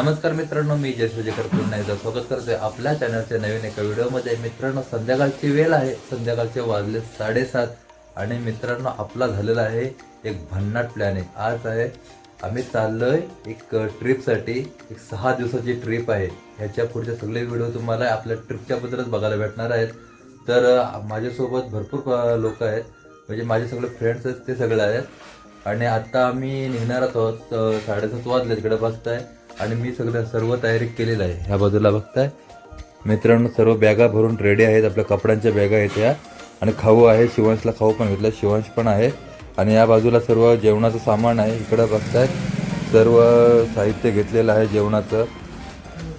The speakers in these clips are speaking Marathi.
नमस्कार मित्रांनो मी जय सुजेकर पुन्हा एकदा स्वागत करतोय आपल्या चॅनलच्या नवीन एका व्हिडिओमध्ये. मित्रांनो संध्याकाळची वेळ आहे संध्याकाळचे वाजले साडेसात आणि मित्रांनो आपला झालेला आहे एक भन्नाट प्लॅनिंग आज आहे आम्ही चाललोय एक ट्रिपसाठी एक सहा दिवसाची ट्रिप आहे. ह्याच्या पुढचे सगळे व्हिडिओ तुम्हाला आपल्या ट्रिपच्याबद्दलच बघायला भेटणार आहेत. तर माझ्यासोबत भरपूर लोक आहेत. म्हणजे माझे सगळे फ्रेंड्स आहेत ते सगळे आहेत. आणि आत्ता आम्ही निघणार आहोत साडेसात वाजले तिकडे बसताय. आणि मी सगळं सर्व तयारी केलेलं आहे. ह्या बाजूला बघताय. मित्रांनो सर्व बॅगा भरून रेडी आहेत. आपल्या कपड्यांच्या बॅगा आहेत ह्या. आणि खाऊ आहे. शिवांशला खाऊ पण घेतला. शिवांश पण आहे. आणि या बाजूला सर्व जेवणाचं सामान आहे. इकडं बघताय. सर्व साहित्य घेतलेलं आहे जेवणाचं.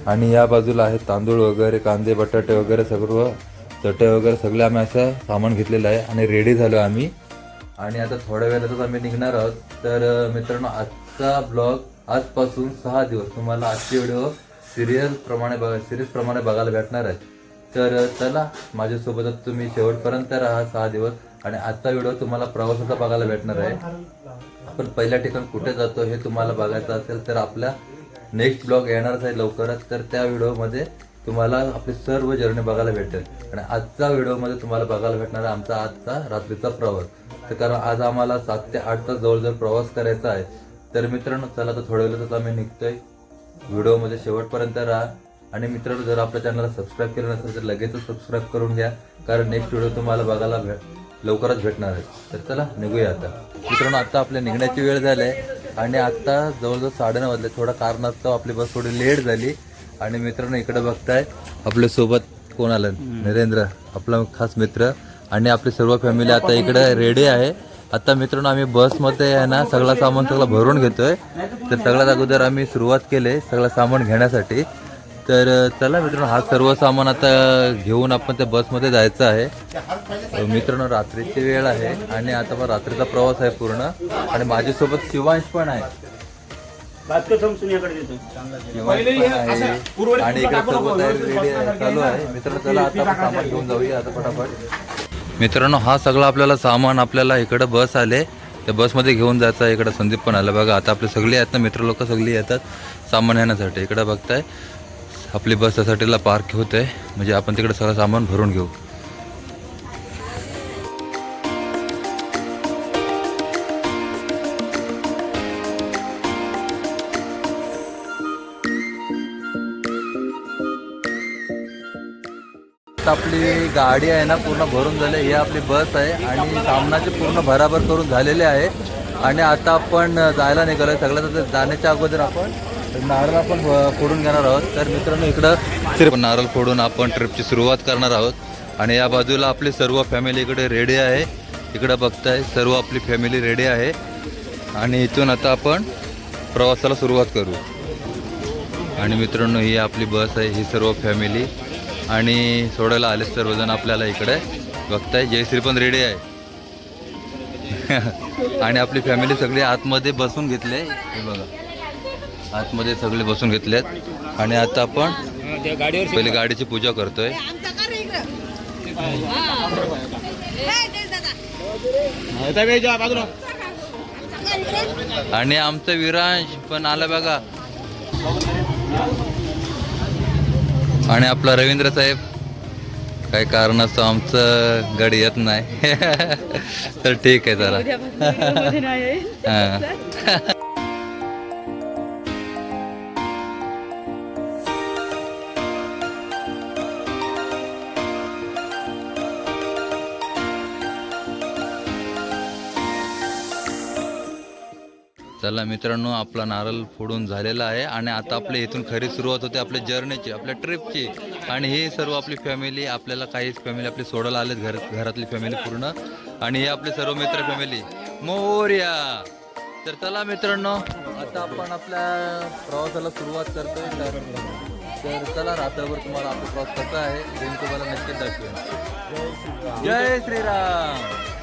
आणि या बाजूला आहे तांदूळ वगैरे कांदे बटाटे वगैरे सर्व. चटे वगैरे सगळे आम्ही असं सामान घेतलेलं आहे. आणि रेडी झालो आम्ही. आणि आता थोड्या वेळातच आम्ही निघणार आहोत. तर मित्रांनो आजचा ब्लॉग आजपासून सहा दिवस तुम्हाला आजचे व्हिडिओ सिरियल प्रमाणे बघा सिरीज प्रमाणे बघायला भेटणार आहे तर चला माझ्यासोबतच तुम्ही शेवटपर्यंत राहा सहा दिवस आणि आजचा व्हिडिओ तुम्हाला प्रवासाचा बघायला भेटणार आहे. आपण पहिल्या ठिकाण कुठे जातो हे तुम्हाला बघायचं असेल तर आपल्या नेक्स्ट ब्लॉग येणारच आहे लवकरच. तर त्या व्हिडिओमध्ये तुम्हाला आपली सर्व जर्नी बघायला भेटेल. आणि आजचा व्हिडिओमध्ये तुम्हाला बघायला भेटणार आहे आमचा आजचा रात्रीचा प्रवास. तर कारण आज आम्हाला सात ते आठ तास जवळजवळ प्रवास करायचा आहे. तर मित्रांनो चला तर थोड्या वेळातच आम्ही निघतोय. व्हिडिओमध्ये शेवटपर्यंत राहा. आणि मित्रांनो जर आपल्या चॅनलला सबस्क्राईब केलं नसेल तर लगेचच सबस्क्राईब करून घ्या. कारण नेक्स्ट व्हिडिओ तुम्हाला बघायला भेट लवकरच भेटणार आहे. तर चला निघूया आता. मित्रांनो आता आपल्या निघण्याची वेळ झाली आहे आणि आता जवळजवळ साडेनऊ वाजले. थोडा कारणास्तव आपली बस थोडी लेट झाली. आणि मित्रांनो इकडे बघताय आपल्यासोबत कोण आलं? नरेंद्र आपला खास मित्र. आणि आपली सर्व फॅमिली आता इकडे रेडी आहे. आता मित्रांनो आम्ही बसमध्ये आहे ना सगळं सामान सगळं भरून घेतोय. तर सगळ्यात अगोदर आम्ही सुरुवात केली सगळं सामान घेण्यासाठी. तर चला मित्रांनो हा सर्व सामान आता घेऊन आपण त्या बसमध्ये जायचं आहे. मित्रांनो रात्रीची वेळ आहे आणि आता पण रात्रीचा प्रवास आहे पूर्ण. आणि माझ्यासोबत शिवांश पण आहे. शिवांश पण आहे. आणि इकडे सर्व तयारी रेडी आहे चालू आहे. मित्रांनो चला आता आपण सामान घेऊन जाऊया. आता फटाफट मित्रांनो हा सगळा आपल्याला सामान आपल्याला इकडं बस आले. त्या बसमध्ये घेऊन जायचं आहे. इकडं संदीप पण आलं. बघा आता आपले सगळे आहेत ना मित्र लोक सगळी येतात. सामान येण्यासाठी इकडं बघताय. आपली बस त्यासाठीला पार्क होते म्हणजे आपण तिकडे सगळं सामान भरून घेऊ. आपली गाडी आहे ना पूर्ण भरून झाली ही आपली बस आहे आणि सामनाचे पूर्ण भराभर करून झालेले आहे. आणि आता आपण जायला निघालोय. सगळ्यात जाण्याच्या अगोदर आपण नारळ आपण फोडून घेणार आहोत. तर मित्रांनो इकडं सिर्फ नारळ फोडून आपण ट्रिपची सुरुवात करणार आहोत. आणि या बाजूला आपली सर्व फॅमिली इकडे रेडी आहे. इकडं बघताय सर्व आपली फॅमिली रेडी आहे. आणि इथून आता आपण प्रवासाला सुरुवात करू. आणि मित्रांनो ही आपली बस आहे ही सर्व फॅमिली आणि सोडायला आले सर्वजण आपल्याला इकडे. बघताय जयश्री पण रेडी आहे. आणि आपली फॅमिली सगळी आतमध्ये बसून घेतले. हे बघा. आतमध्ये सगळे बसून घेतलेत. आणि आता आपण पहिले गाडीची पूजा करतोय. आणि आमचं विरांश पण आला बघा. आणि आपला रवींद्र साहेब काही कारणास्तव आमचं गाडी येत नाही. तर ठीक आहे जरा. हां. चला मित्रांनो आपला नारळ फोडून झालेला आहे आणि आता आपल्या इथून खरी सुरुवात होते आपल्या जर्नीची आपल्या ट्रिपची. आणि हे सर्व आपली फॅमिली आपल्याला काही फॅमिली आपली सोडायला आलेत घर घरातली फॅमिली पूर्ण. आणि हे आपले सर्व मित्र फॅमिली मोर्या! तर चला मित्रांनो आता आपण आपल्या प्रवासाला सुरुवात करतोय. तर तर चला रात्रभर तुम्हाला आपला प्रवास कसा आहे तुम्हाला नक्कीच दाखवेन. जय श्रीराम!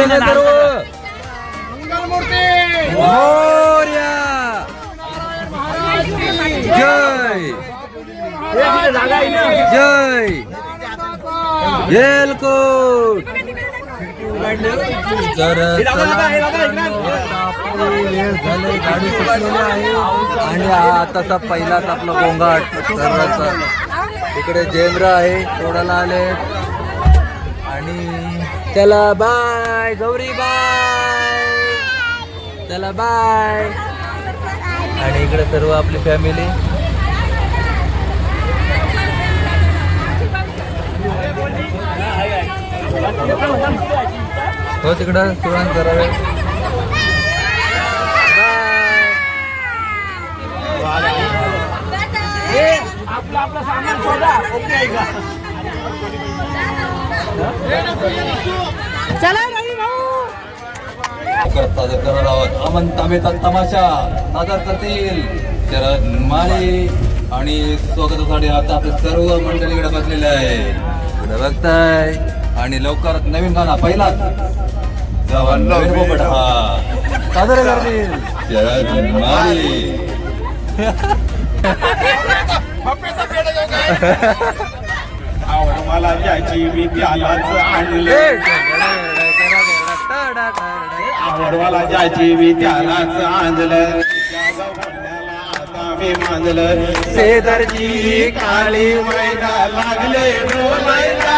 जय जय येलकोट तर गाडी सुटलेली आहे आणि आताचा पहिलाच आपला गोंगाट सर्वांचा इकडे जेंद्र आहे तोडायला आले आणि त्याला बाय गौरी बाय. त्याला बाय. आणि इकडे सर्व आपली फॅमिली हो तिकडं सुरण करावे. चला रवी भाऊ. सादर करणार आहोत. अमन तांबेचा तमाशा. सादर करतील. शरद माळे आणि स्वागतासाठी आता आपले सर्व मंडळी इकडे बसलेले आहे इकडे बघताय. आणि लवकरच नवीन गाणं पहिला हा. सादर करतील शरद माळे. आवड मला ज्याची मी त्यालाच आणले. आवड मला ज्याची मी त्यालाच आणलं. मी मानलं. शेजारची काळी मैदा लागले डोलायला.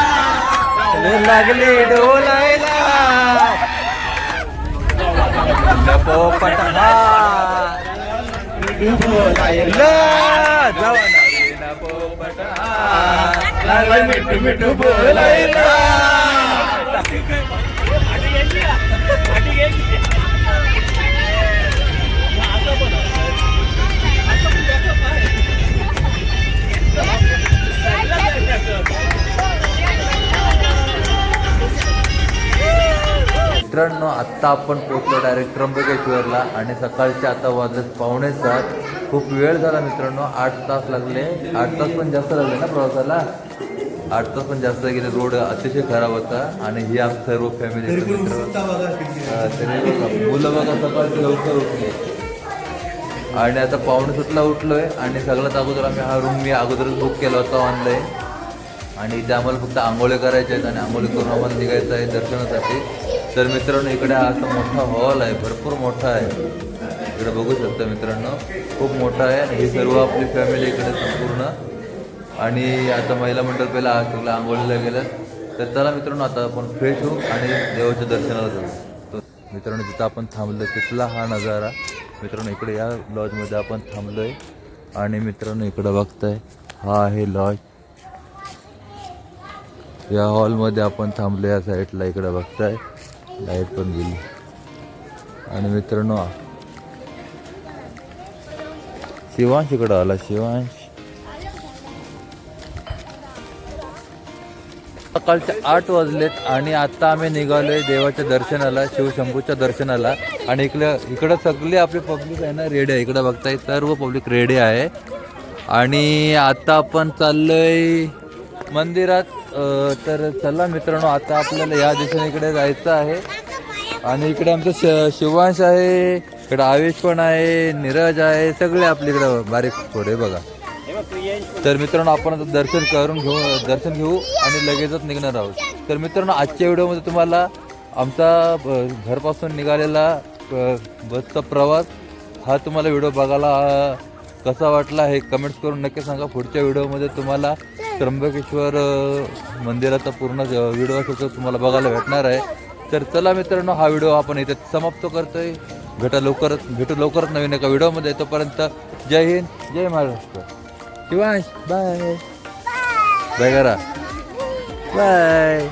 लागले डोलायला. मिठू मिठू बोलायला. मित्रांनो आत्ता आपण पोहोचलो डायरेक्ट त्र्यंबकेश्वरला आणि सकाळचे आता वाजत पावणे सात खूप वेळ झाला मित्रांनो. आठ तास लागले. आठ तास पण जास्त लागले ना प्रवासाला? आठ तास पण जास्त गेले. रोड अतिशय खराब होता. आणि ही आम सर्व फॅमिली मुलं बघा सकाळचे लवकर उठले. आणि आता पावणे सुटला उठलोय. आणि सगळ्यात अगोदर आम्ही हा रूम मी अगोदरच बुक केला होता ऑनलाईन आणि इथे आम्हाला फक्त आंघोळे करायचे आहेत आणि आंघोळी करून आम्हाला निघायचं आहे दर्शनासाठी. तर मित्रांनो इकडे हा असा मोठा हॉल आहे. भरपूर मोठा आहे. इकडे बघू शकता मित्रांनो खूप मोठा आहे आणि ही सर्व आपली फॅमिली इकडे संपूर्ण. आणि आता महिला मंडळ पहिला हा आंघोळीला गेलं. तर चला मित्रांनो आता आपण फ्रेश होऊ आणि देवाच्या दर्शनाला जाऊ. तर मित्रांनो जिथं आपण थांबलो तिथला हा नजारा. मित्रांनो इकडे या लॉजमध्ये आपण थांबलो आहे आणि मित्रांनो इकडं बघताय हा आहे लॉज या हॉलमध्ये आपण थांबलो या साईडला इकडं बघताय लाइट पण गेली. आणि मित्रांनो शिवांश इकडं आला शिवांश. सकाळचे आठ वाजलेत आणि आता आम्ही निघालोय देवाच्या दर्शनाला शिवशंभूच्या दर्शनाला. आणि इकडे इकडं सगळी आपली पब्लिक आहे ना रेडी आहे. इकडं बघताय सर्व पब्लिक रेडी आहे. आणि आता आपण चाललोय मंदिरात. तर चला मित्रांनो आता आपल्याला या दिशेने इकडे जायचं आहे. आणि इकडे आमचं श शिवांश आहे. इकडं आवेश पण आहे नीरज आहे सगळे आपल्या इकडं बारीक थोडे बघा. तर मित्रांनो आपण आता दर्शन करून घेऊ दर्शन घेऊ आणि लगेचच निघणार आहोत. तर मित्रांनो आजच्या व्हिडिओमध्ये तुम्हाला आमचा घरपासून निघालेला बसचा प्रवास हा तुम्हाला व्हिडिओ बघायला कसा वाटला हे कमेंट्स करून नक्की सांगा. पुढच्या व्हिडिओमध्ये तुम्हाला त्र्यंबकेश्वर मंदिराचा पूर्ण व्हिडिओ तुम्हाला बघायला भेटणार आहे. तर चला मित्रांनो हा व्हिडिओ आपण इथे समाप्त करतोय. भेटा लवकरच भेटू लवकरच नवीन एका व्हिडिओमध्ये. तोपर्यंत जय हिंद जय महाराष्ट्र. शिवांश बाय बाय करा. बाय